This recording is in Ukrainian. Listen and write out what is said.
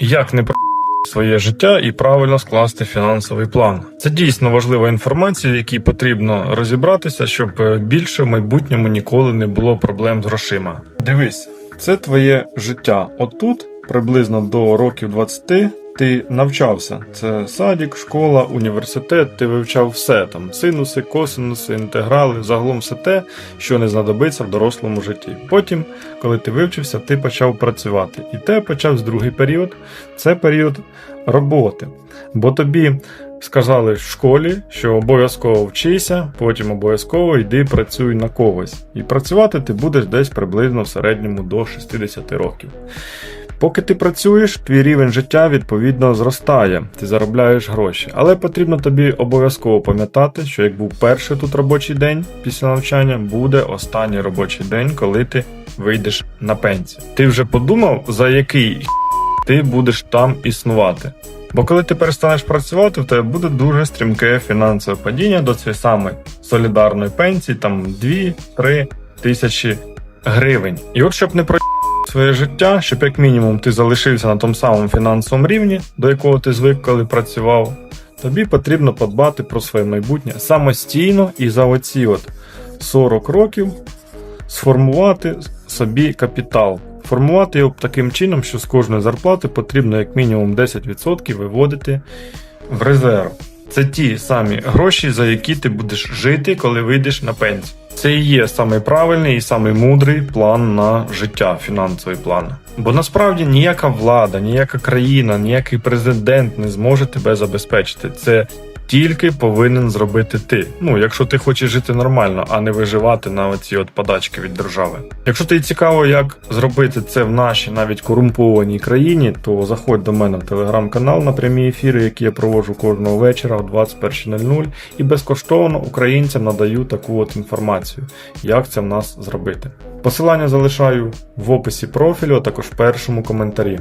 Як не про своє життя і правильно скласти фінансовий план. Це дійсно важлива інформація, якій потрібно розібратися, щоб е, більше в майбутньому ніколи не було проблем з грошима. Дивись, це твоє життя. Отут, приблизно до років 20, ти навчався. Це садик, школа, університет, ти вивчав все там: синуси, косинуси, інтеграли, загалом все те, що не знадобиться в дорослому житті. Потім, коли ти вивчився, ти почав працювати. І те почався другий період це період роботи. Бо тобі сказали в школі, що обов'язково вчися, потім обов'язково йди працюй на когось. І працювати ти будеш десь приблизно в середньому до 60 років. Поки ти працюєш, твій рівень життя відповідно зростає, ти заробляєш гроші. Але потрібно тобі обов'язково пам'ятати, що як був перший тут робочий день після навчання, буде останній робочий день, коли ти вийдеш на пенсію. Ти вже подумав, за який ти будеш там існувати. Бо коли ти перестанеш працювати, в тебе буде дуже стрімке фінансове падіння до цієї самої солідарної пенсії, там 2-3 тисячі гривень. І от щоб не про своє життя, щоб як мінімум ти залишився на тому самому фінансовому рівні, до якого ти звик, коли працював, тобі потрібно подбати про своє майбутнє самостійно і за оці от 40 років сформувати собі капітал. Формувати його таким чином, що з кожної зарплати потрібно як мінімум 10% виводити в резерв. Це ті самі гроші, за які ти будеш жити, коли вийдеш на пенсію. Це і є самий правильний і самий мудрий план на життя, фінансовий план. Бо насправді ніяка влада, ніяка країна, ніякий президент не зможе тебе забезпечити. Це тільки повинен зробити ти. Ну, якщо ти хочеш жити нормально, а не виживати на оці от подачки від держави. Якщо тобі цікаво, як зробити це в нашій навіть корумпованій країні, то заходь до мене в телеграм-канал на прямі ефіри, які я проводжу кожного вечора о 21.00 і безкоштовно українцям надаю таку от інформацію, як це в нас зробити. Посилання залишаю в описі профілю, а також в першому коментарі.